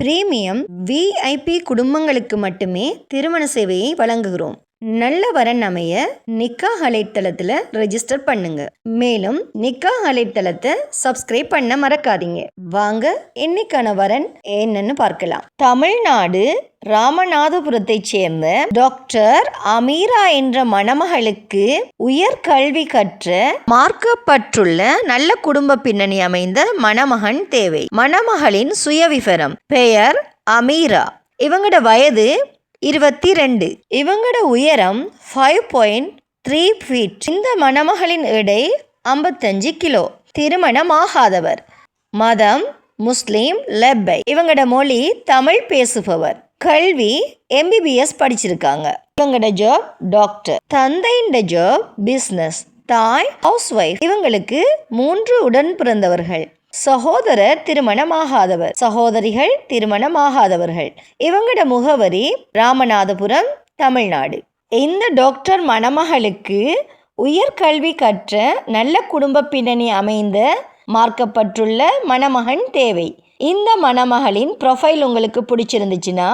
Premium VIP குடும்பங்களுக்கு மட்டுமே திருமண சேவையை வழங்குகிறோம். நல்ல வரன் அமைய நிக்கா அலைத்தளத்தில் ரெஜிஸ்டர் பண்ணுங்க. மேலும் நிக்கா அலைத்தளத்தை சப்ஸ்கிரைப் பண்ண மறக்காதீங்க. வாங்க இன்னைக்கான வரன் என்னன்னு பார்க்கலாம். தமிழ்நாடு ராமநாதபுரத்தைச் சேர்ந்த டாக்டர் அமீரா என்ற மணமகளுக்கு உயர் கல்வி கற்ற மார்க்கப்பட்டுள்ள நல்ல குடும்ப பின்னணி அமைந்த மணமகன் தேவை. மணமகளின் சுயவிவரம் பெயர் அமீரா. இவங்களோட வயது இருபத்தி ரெண்டு இவங்களோட உயரம் ஃபைவ் பாயிண்ட் த்ரீ ஃபீட் இந்த மணமகளின் எடை ஐம்பத்தஞ்சு கிலோ. திருமணம் ஆகாதவர் மதம் முஸ்லீம் லெப்பை. இவங்களோட மொழி தமிழ் பேசுபவர். கல்வி எம்பிபிஎஸ் படிச்சிருக்காங்க. இவங்களோட ஜாப் டாக்டர் தந்தையின் ஜாப் பிஸ்னஸ் தாய் ஹவுஸ் ஒய்ஃப் இவங்களுக்கு மூன்று உடன் பிறந்தவர்கள். சகோதரர் திருமணமாகாதவர். சகோதரிகள் திருமணமாகாதவர்கள். இவங்களோட முகவரி ராமநாதபுரம் தமிழ்நாடு. இந்த டாக்டர் மணமகளுக்கு உயர்கல்வி கற்ற நல்ல குடும்ப பின்னணி அமைந்த மார்க்கப்பட்டுள்ள மணமகன் தேவை. இந்த மணமகளின் ப்ரொஃபைல் உங்களுக்கு பிடிச்சிருந்துச்சுன்னா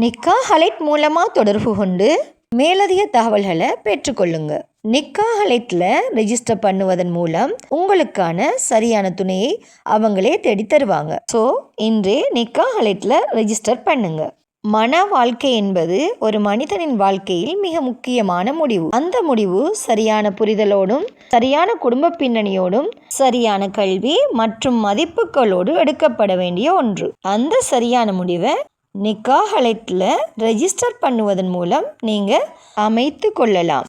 நிக்கா ஹலைட் மூலமாக தொடர்பு கொண்டு மேலதிக தகவல்களை பெற்றுக்கொள்ளுங்கள் நிக்காஹலைட்டில் ரெஜிஸ்டர் பண்ணுவதன் மூலம் உங்களுக்கான சரியான துணையை அவங்களே தேடி தருவாங்க. ஸோ இன்றே நிக்காஹலைட்டில் ரெஜிஸ்டர் பண்ணுங்க. மன வாழ்க்கை என்பது ஒரு மனிதனின் வாழ்க்கையில் மிக முக்கியமான முடிவு. அந்த முடிவு சரியான புரிதலோடும் சரியான குடும்ப பின்னணியோடும் சரியான கல்வி மற்றும் மதிப்புகளோடு எடுக்கப்பட வேண்டிய ஒன்று. அந்த சரியான முடிவை நிக்காஹலைட்டில் ரெஜிஸ்டர் பண்ணுவதன் மூலம் நீங்கள் அமைத்து கொள்ளலாம்.